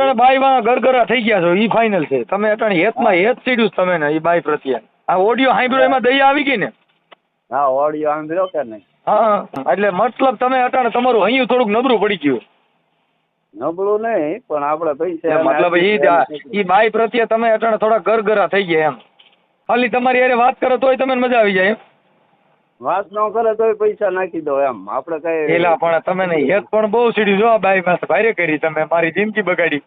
અટાણે બાઈ માં ગરગરા થઈ ગયા છો ઈ ફાઇનલ છે. તમે અટાણે હેતમાં હેત સીડ્યું તમે ને ઈ બાઈ પ્રત્યે. આ ઓડિયો સાંભળ્યો એમાં દયા આવી ગઈ ને? હા ઓડિયો સાંભળ્યો કે નહીં? હા એટલે મતલબ તમે અટાણે તમારું અહીં થોડુંક નબળું પડી ગયું. નબળું નહીં પણ આપણે પૈસા મતલબ ઈ ઈ બાઈ પ્રત્યે તમે અટાણે થોડા ગરગરા થઈ ગયા એમ. ખાલી તમારી અરે વાત કરો તોય તમને મજા આવી જાય એમ. વાત ન કરે તોય પૈસા નાખી દો એમ. આપણે કઈ એલા પણ તમે ને હેત પણ બહુ સીડી જો ભાઈ બાઈ પાસે ભારે કરી તમે મારી જિંદગી બગાડી.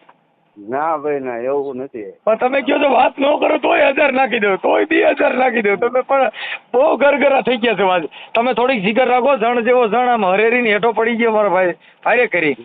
ના ભાઈ ના એવું નથી. પણ તમે કહો છો વાત ન કરો તોય હજાર નાખી દો તોય બે હજાર નાખી દો. તમે પણ બહુ ગરગરા થઈ ગયા છો વાત. તમે થોડીક જીગર રાખો જણ જેવો જણ આમ હરેરીની હેઠો પડી ગયો મારો ભાઈ. ફાયરે કરી.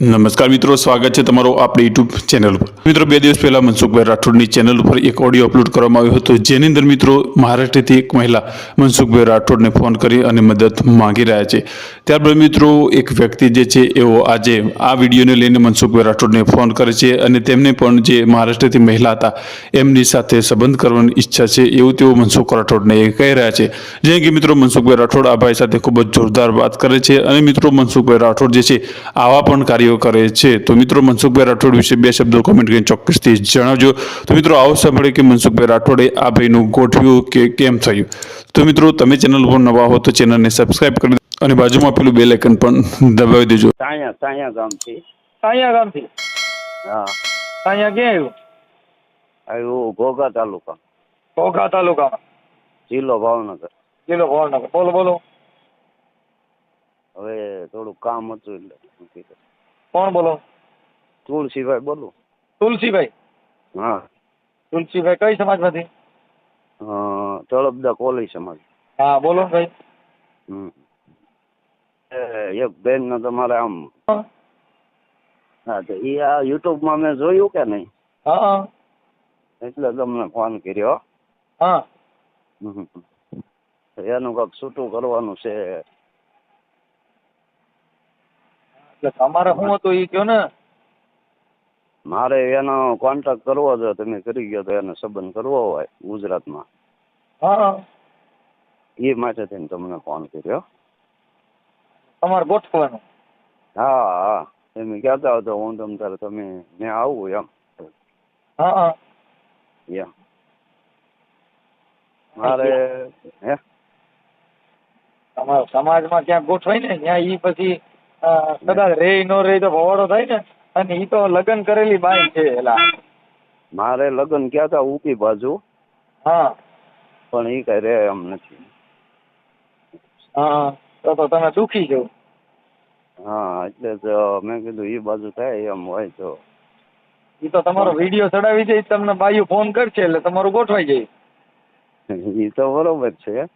નમસ્કાર મિત્રો સ્વાગત છે તમારું આપણી યુટ્યુબ ચેનલ ઉપર. મિત્રો, બે દિવસ પહેલા મનસુખભાઈ રાઠોડની ચેનલ ઉપર એક ઓડિયો અપલોડ કરવામાં આવ્યો હતો. જેની અંદર મિત્રો, મહારાષ્ટ્રથી એક મહિલા મનસુખભાઈ રાઠોડને ફોન કરી અને મદદ માંગી રહ્યા છે. ત્યારબાદ મિત્રો, એક વ્યક્તિ જે છે, એવો આજે આ વિડીયોને લઈને મનસુખભાઈ રાઠોડને ફોન કરે છે અને તેમને પણ જે મહારાષ્ટ્રથી મહિલા હતા, એમની સાથે સંબંધ કરવાની ઈચ્છા છે, એવું તેઓ મનસુખ રાઠોડને કહી રહ્યા છે. જે કે મિત્રો, મનસુખભાઈ રાઠોડ આ ભાઈ સાથે ખૂબ જ જોરદાર વાત કરે છે અને મિત્રો, મનસુખભાઈ રાઠોડ જે છે, આવા પણ કાર્યો કરે છે. તો મિત્રો, મનસુખભાઈ રાઠોડ વિશે બે શબ્દો કોમેન્ટ કરીને ચોક્કસથી જણાવજો. તો મિત્રો આવો સાંભળે કે મનસુખભાઈ રાઠોડે આ ભાઈનું ગોઠવ્યું કે કેમ થયું. તો મિત્રો તમે ચેનલ પર નવા હો તો ચેનલને સબસ્ક્રાઇબ કરી દો અને બાજુમાં પેલું બે લેકન પણ દબાવી દેજો. સાયા સાયા ગામથી. સાયા ગામથી? હા. સાયા ક્યાં આવ્યું? આવ્યું ઘોઘા તાલુકા ઘોઘા તાલુકામાં? જિલ્લો ભાવનગર. જિલ્લો ભાવનગર. બોલો બોલો. હવે થોડું કામ હતું એટલે કોણ બોલો? તુલસીભાઈ બોલું. તુલસીભાઈ. હા. તુલસીભાઈ કઈ સમાજમાંથી? અ, તળપદા કોલી સમાજ. હા બોલો ભાઈ. હમ. એક બેન ને તમારે આમ હા. તો એ આ યુટ્યુબમાં મેં જોયું કે નહીં? હા એટલે તમને ફોન કર્યો. હા. એનું કંઈક છૂટું કરવાનું છે. એટલે તમારે શું હતું એ કયો ને? મારે એનો કોન્ટેક્ટ કરવો છે તમે કરી ગયો તો એને સંબંધ કરવો હોય ગુજરાતમાં. હા એ માટે થઈને તમને ફોન કર્યો. તમારે ગોઠવવાનું? હા હા. તમે કહેતા હતો તો હું તમ તારે તમે મેં આવું એમ. હા હા. એમ. મારે હે? તમારા સમાજમાં ક્યાંક ગોઠવાય ને ત્યાં એ પછી કદાચ રે નો રે તો ભવાડો થાય ને. અને ઈ તો લગ્ન કરેલી બાઈ છે એલા. મારે લગ્ન કહેતા ઉપી બાજુ? હા. પણ એ કઈ રે એમ નથી. હા તો તો તમે દુખી છો. હા એટલે જ મેં કીધું એ બાજુ થાય એમ હોય તો. ઈ તો તમારો વીડિયો ચડાવી જાય તમને બાયુ ફોન કરશે એટલે તમારું ગોઠવાઈ જાય. ઈ તો બરોબર છે.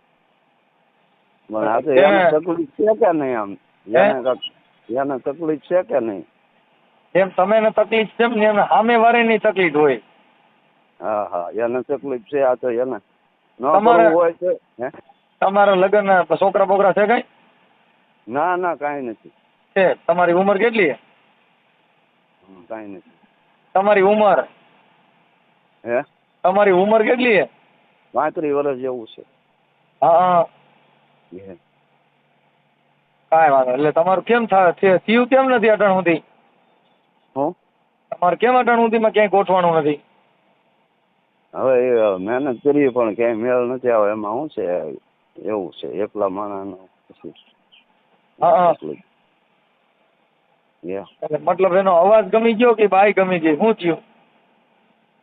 પણ આ તો એમ તકલીફ છે કે નહીં આમ? એને તકલીફ છે કે નહીં? જેમ તમે ને તકલીફ છે ને એમ સામે વાળાની તકલીફ હોય. હા હા એને તકલીફ છે આ તો એને ન તમારે- હોય છે હે? તમારા લગ્ન છોકરા બોકરા છે કઈ? ના ના કાંઈ નથી. છે? તમારી ઉંમર કેટલી કાંઈ નથી. તમારી ઉંમર? હે? તમારી ઉંમર કેટલી છે? પાંત્રીસ વર્ષ જેવું છે. હા. કાંઈ વાંધો એટલે તમારું કેમ થાય કેમ નથી અટણ સુધી? તમારે કેમ અટાણું સુધીમાં ક્યાંય ગોઠવાનું નથી? હવે એ મહેનત કરીએ પણ ક્યાંય મેળ નથી આવે એમાં શું છે? એવું છે એકલા માણસનો મતલબ એનો અવાજ ગમી ગયો કે ભાઈ ગમી ગઈ? શું થયું?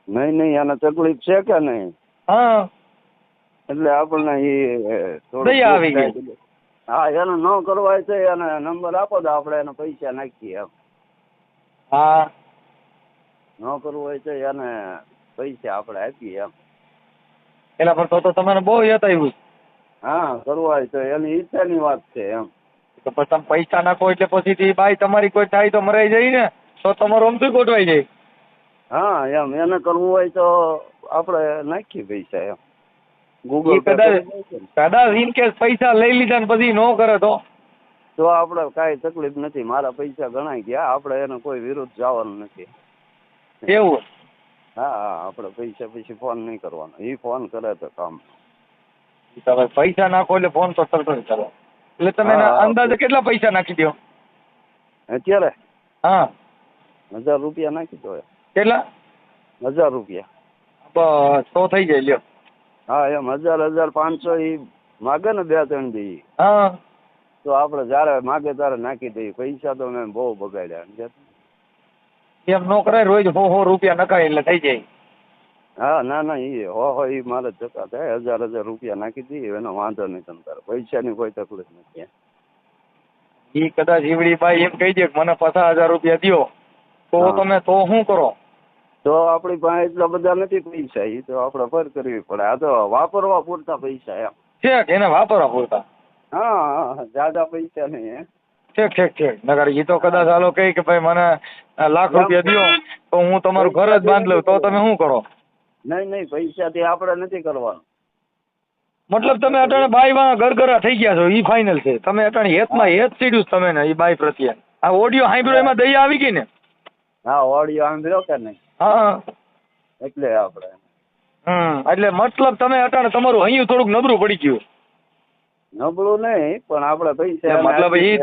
નહીં નહીં એને તકલીફ છે કે નહીં? હા. એટલે આપણને એ થોડી આવી ગઈ. હા એને ન કરવા છે એને નંબર આપો તો આપણે એને પૈસા નાખીએ એમ. હા. ન કરવું હોય તો એને પૈસા આપણે આપીએ એમ. એલા પણ તો તો તમને બહુ યત આવ્યું હા કરવું હોય તો એની ઈચ્છાની વાત છે એમ. તો પછી તમે પૈસા નાખો એટલે પછી બાઈ તમારી કોઈ થાય તો મરાઈ જાય ને તો તમારું અમથું ગોઠવાઈ જાય. હા એમ. એને કરવું હોય તો આપણે નાખીએ પૈસા એમ. ગૂગલ કદાચ કદાચ ઇન કેસ પૈસા લઈ લીધા ને પછી નો કરે તો. તો આપણે કાંઈ તકલીફ નથી મારા પૈસા ગણાય ગયા આપણે એને કોઈ વિરુદ્ધ જવાનું નથી. એવું? હા હા આપણે પૈસા પછી ફોન નહીં કરવાનો. એ ફોન કરે તો કામ. તમે પૈસા નાખો એટલે ફોન તો તરત જ કરો. એટલે તમે. અંદાજે કેટલા પૈસા નાખી દો? અત્યારે? હા. હજાર રૂપિયા નાખી દો કેટલા? હજાર રૂપિયા. બસ તો થઈ જાય લ્યો. હા એમ હજાર હજાર પાંચસો એ માગે ને બે ત્રણ દી. હા. તો આપણે જ્યારે માગે ત્યારે નાખી દઈએ. પૈસા તો મેં બહુ બગાડ્યા? એમ નો કરાય રોજ હો હો રૂપિયા નખાય એટલે થઈ જાય. હા ના ના એ હો હો એ મારે જતા થાય. હજાર હજાર રૂપિયા નાખી દઈએ એનો વાંધો નહીં તમ તારે. પૈસાની કોઈ તકલીફ નથી એ કદાચ ઈવડી બાઈ એમ કહી દે કે મને પચાસ હજાર રૂપિયા દો તો તમે તો શું કરો? તો આપણી પાસે એટલા બધા નથી પૈસા. એ તો આપણે પર કરવી પડે. આ તો વાપરવા પૂરતા પૈસા એમ. છે એને વાપરવા પૂરતા? હા હા જાજા પૈસા નહીં ઠીક ઠીક ઠીક. નગર એ તો કદાચ હાલો કહે કે ભાઈ મને લાખ રૂપિયા દો તો હું તમારું ઘર જ બાંધ લઉં તો તમે શું કરો? નહીં નહીં પૈસાથી આપણે નથી કરવાનું. મતલબ તમે અટાણે બાઈ માં ગરગરા થઈ ગયા છો ઈ ફાઇનલ છે. તમે અટાણે હેતમાં હેત સીડ્યું તમે ને ઈ બાઈ પ્રત્યે. આ ઓડિયો સાંભળ્યો એમાં દયા આવી ગઈ ને? હા ઓડિયો સાંભળ્યો કે નહીં? હા એટલે આપણે હમ એટલે મતલબ તમે અટાણે તમારું અહીંયા થોડુંક નબળું પડી ગયું. નબળું નહીં પણ આપણે પૈસા મતલબ ઈ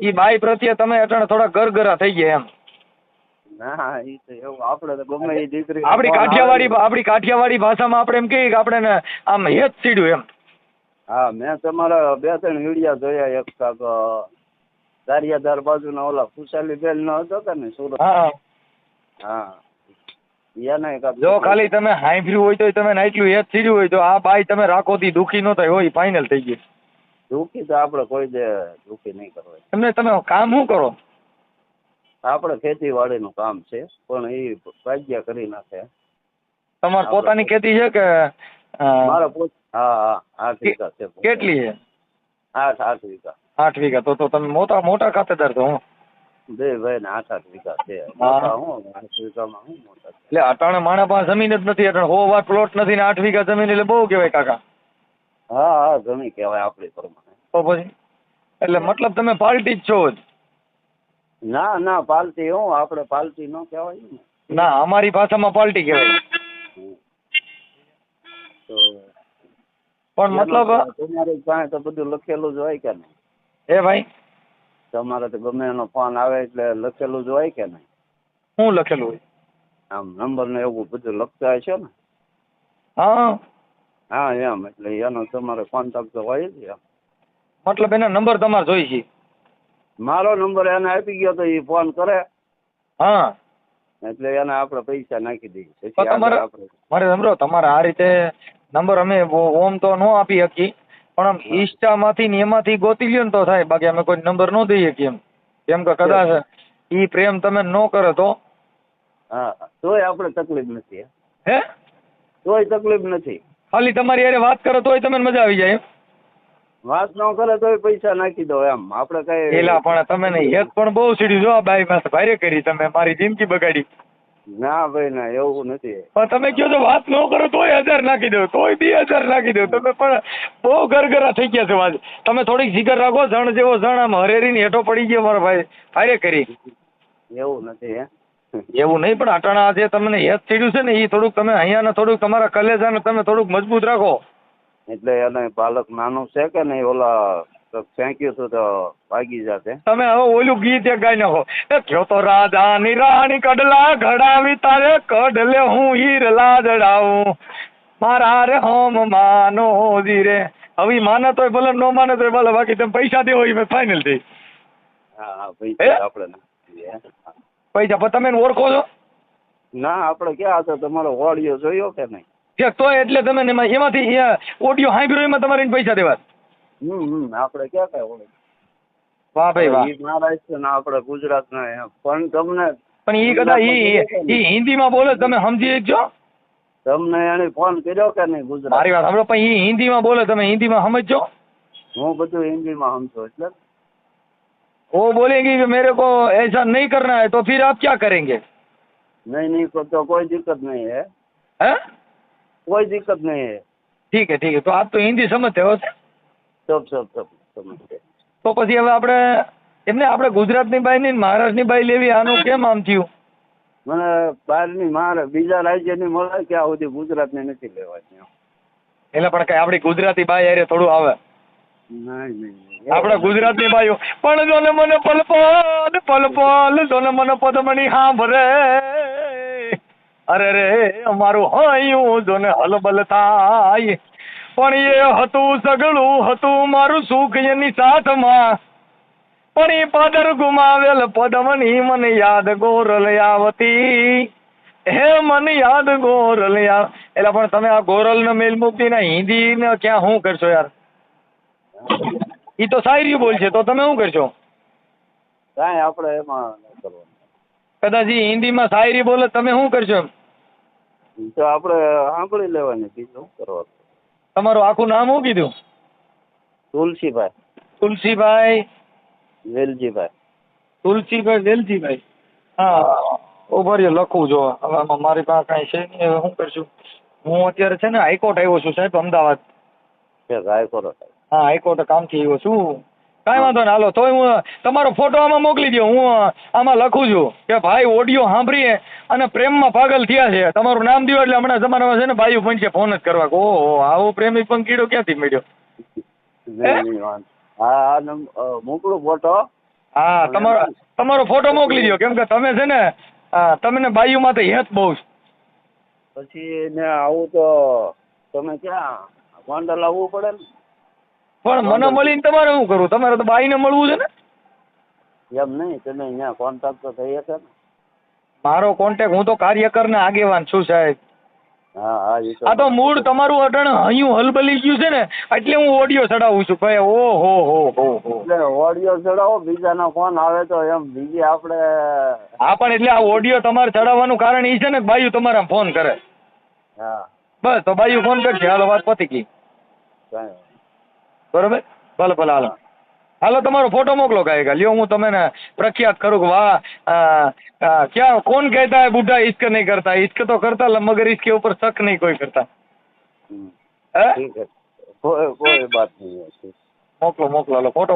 ઈ બાઈ પ્રત્યે તમે અટાણે થોડા ગરગરા થઈ ગયા એમ. ના ઈ તો એવું આપણે તો ગમે એ દીકરી આપણી કાઠિયાવાડી આપણી કાઠિયાવાડી ભાષામાં આપણે એમ કહીએ કે આપણે આમ હેત સીડ્યું એમ. હા મેં તમારા બે ત્રણ વિડિયા જોયા એક કાક દારિયાદાર બાજુના ઓલા ખુશાલી બેન નો હતો કે ને સુરત? હા હા. જો ખાલી તમે હાંભળ્યું હોય તો તમે નાટલું હેત સીડ્યું હોય તો આ બાઈ તમે રાખો થી દુખી ન થાય હોય ફાઇનલ થઈ ગઈ. દુઃખી તો આપણે કોઈ દે દુઃખી નહીં કરવા એમને તમે કામ શું કરો? આપણે ખેતીવાડીનું કામ છે પણ એ ભાગ્યા કરી નાખે. તમારી પોતાની ખેતી છે કે મારા પોત હા હા આઠ વીઘા છે કેટલી છે? આઠ આઠ વીઘા. આઠ વીઘા. તો તો તમે મોટા મોટા ખાતેદાર છો હું. બે ભાઈ ને આઠ આઠ વીઘા છે. મોટા હું? આઠ વીઘામાં હું મોટા એટલે અટાણે માણા પાસે જમીન જ નથી અટાણે હો વાર પ્લોટ નથી ને આઠ વીઘા જમીન એટલે બહુ કહેવાય કાકા. હા હા ઘણી કહેવાય આપણી પ્રમાણે. તો પછી? એટલે મતલબ તમે પાર્ટી જ છો જ? ના ના પાલટી હું આપણે પાલટી ન કહેવાય ને. ના અમારી ભાષામાં પાલટી કહેવાય. પણ મતલબ તમારી પાસે તો બધું લખેલું જ હોય કે નહીં? એ ભાઈ? તમારે તો ગમે એનો ફોન આવે એટલે લખેલું જ હોય કે નહીં? શું લખેલું હોય? આમ નંબર ને એવું બધું લખતા હશો ને? હા. હા એમ. એટલે એનો તમારે કોન્ટેક્ટ તો હોય જ એમ. મતલબ એના નંબર તમારે જોઈ છે? મારો નંબર એને આપી ગયો તો એ ફોન કરે. હા. એટલે એને આપણે પૈસા નાખી દઈએ. પછી તો તમારે આપણે મારે સમજો તમારે આ રીતે નંબર અમે ઓમ તો ન આપી શકીએ. પણ આમ ઇન્સ્ટામાંથી ને એમાંથી ગોતી લ્યો ને તો થાય. બાકી અમે કોઈ નંબર ન દઈએ કેમ કેમ કે કદાચ ઈ પ્રેમ તમે ન કરો તો હા તોય આપણે તકલીફ નથી. હે? તોય તકલીફ નથી. ખાલી તમારી યારે વાત કરો તોય તમને મજા આવી જાય વાત ન કરે તોય પૈસા નાખી દો એમ. આપણે કઈ એલા પણ તમે ને એક પણ બહુ સીડી જો આ બાઈ પાસે ભારે કરી તમે મારી જિંદગી બગાડી. ના ભાઈ ના એવું નથી. પણ તમે કહો છો વાત ન કરો તોય હજાર નાખી દો તોય બે હજાર નાખી દો. તમે પણ બહુ ગરગરા થઈ ગયા છે આજ તમે થોડીક જીગર રાખો જણ જેવો જણ આમ હરેરીને હેઠો પડી ગયો મારા ભાઈ. ભારે કરી. એવું નથી હે? એવું નહીં પણ અટાણા જે તમને હેત ચડ્યું છે ને એ થોડુંક તમે અહીંયાને થોડુંક તમારા કલેજાને તમે થોડુંક મજબૂત રાખો. એટલે એને બાળક નાનું છે કે નહીં ઓલા ફેંક્યું હતું તો ભાગી જશે. તમે હવે ઓલું ગીત એક ગાઈ નાખો. એ થયો તો રાજાની રાણી કડલા ઘડાવી તારે કડલે હું હીર લાજડાવું મારા રે હોમ માનો ધીરે હવે માને તોય ભલે ન માને તોય ભલે બાકી તમે પૈસા દેવો એ ફાઇનલ થઈ હા? પૈસા આપણે. પૈસા પણ તમે ઓળખો છો? ના આપણે ક્યાં હતો? તમારો ઓડિયો જોયો કે નહીં? કે તો એટલે તમે એમાં- એમાંથી ઓડિયો સાંભળ્યો એમાં તમારે પૈસા દેવા હમ હમ આપણે ક્યાં કઈ ઓળખ વાહ ભાઈ વાહ. મહારાષ્ટ્ર ના આપણે ગુજરાત ના પણ તમને પણ ઈ કદાચ ઈ હિન્દી હિન્દીમાં બોલે તમે સમજી શકજો. તમને એને ફોન કર્યો કે નહીં ગુજરાત? મારી વાત સાંભળો પણ ઈ હિન્દીમાં બોલે તમે હિન્દીમાં સમજજો. હું બધું હિન્દીમાં સમજો એટલે? वो बोलेंगी कि मेरे को ऐसा नहीं करना है तो फिर आप क्या करेंगे? नहीं नहीं को, तो कोई दिक्कत नहीं है। है? कोई दिक्कत नहीं है। ठीक है ठीक है तो आप तो હિન્દી સમજતે હો સબ સબ સબ સમજતે તો પછી હવે આપણે એમને આપણે ગુજરાતની બાઈ ને મહારાષ્ટ્રની બાઈ લેવી આનું કેમ આમ થયું? મને બહારની મારે બીજા રાજ્યની મળે કે આ સુધી ગુજરાતની નથી લેવાની એટલે પણ કઈ આપણી ગુજરાતી બાઈ અરે થોડું આવે. નહીં નહીં આપણા ગુજરાતની બાઈઓ, પણ જોને મને પલપલ પલપલ પલ પલ જો મને પદમણી હાંભરે. અરે રે, અમારું હૈયું જો ને હલબલ થાય. પણ એ હતું સગળું, હતું મારું સુખ એની સાથમાં. પણ એ પાદર ગુમાવેલ પદમની મને યાદ ગોરલ આવતી. હે, મને યાદ ગોરલ યાર એટલે પણ તમે આ ગોરલ ને મેલ મૂકી ને હિન્દી ને ક્યાં શું કરશો યાર? ઈ તો શાયરી બોલશે તો તમે શું કરશો? કાંઈ આપણે એમાં કરવાનું. કદાચ એ હિન્દીમાં શાયરી બોલે તમે શું કરશો? એમ તો આપણે સાંભળી લેવાની બીજું શું કરવાનું? તમારું આખું નામ શું કીધું? તુલસીભાઈ. તુલસીભાઈ. વેલજીભાઈ. તુલસીભાઈ વેલજીભાઈ. હા ઊભા રહ્યો લખું જો. હવે આમાં મારી પાસે કાંઈ છે નહીં હવે શું કરશું? હું અત્યારે છે ને હાઈકોર્ટ આવ્યો છું સાહેબ અમદાવાદ. હાઈકોર્ટ હા હાઈકોર્ટ કામથી આવ્યો છું. કાંઈ વાંધો નહીં હાલો તોય હું તમારો ફોટો આમાં મોકલી દો હું આમાં લખું છું કે ભાઈ ઓડિયો સાંભળીએ અને પ્રેમમાં પાગલ થયા છે. તમારું નામ દો એટલે હમણાં તમારામાં છે ને બાયું પણ છે ફોન જ કરવા. ઓહો આવો પ્રેમી પણ કીડો ક્યાંથી મળ્યો? હા? મોકલું ફોટો હા તમારો તમારો ફોટો મોકલી દો કેમ કે તમે છે ને તમને બાયુમાં તો હેત બહુ પછી ને આવું તો તમે ક્યાં ગોંડલ આવવું પડે ને? પણ મને મળીને તમારે શું કરવું? તમારે તો બાઈને મળવું છે ને? એમ નહીં તમે અહીંયા કોન્ટેક્ટ તો થઈ હશે ને. મારો કોન્ટેક્ટ હું તો કાર્યકર ને આગેવાન છું સાહેબ. આ તો મૂળ તમારું અટણ હૈયું હલબલી ગયું છે ને એટલે હું ઓડિયો ચડાવું છું. ભાઈ ઓ હો હો હો હો. એટલે ઓડિયો ચડાવો બીજાના ફોન આવે તો એમ બીજી આપણે હા પણ એટલે આ ઓડિયો તમારે ચડાવવાનું કારણ એ છે ને ભાઈ બાયુ તમારા ફોન કરે. હા. બસ તો બાયુ ફોન કરશે. હાલો વાત પતી ગઈ. બરોબર ભલે ભલે હાલો હાલો તમારો ફોટો મોકલો કાંઈક લ્યો હું તમને પ્રખ્યાત કરું કે વાહ ક્યાં કોણ કહેતા હે બુઢા ઇશ્ક નહીં કરતા ઇશ્ક તો કરતા મગર ઇશ્કે ઉપર શક નહીં કોઈ કરતા હે કોઈ બાત નહીં મોકલો મોકલો હાલો ફોટો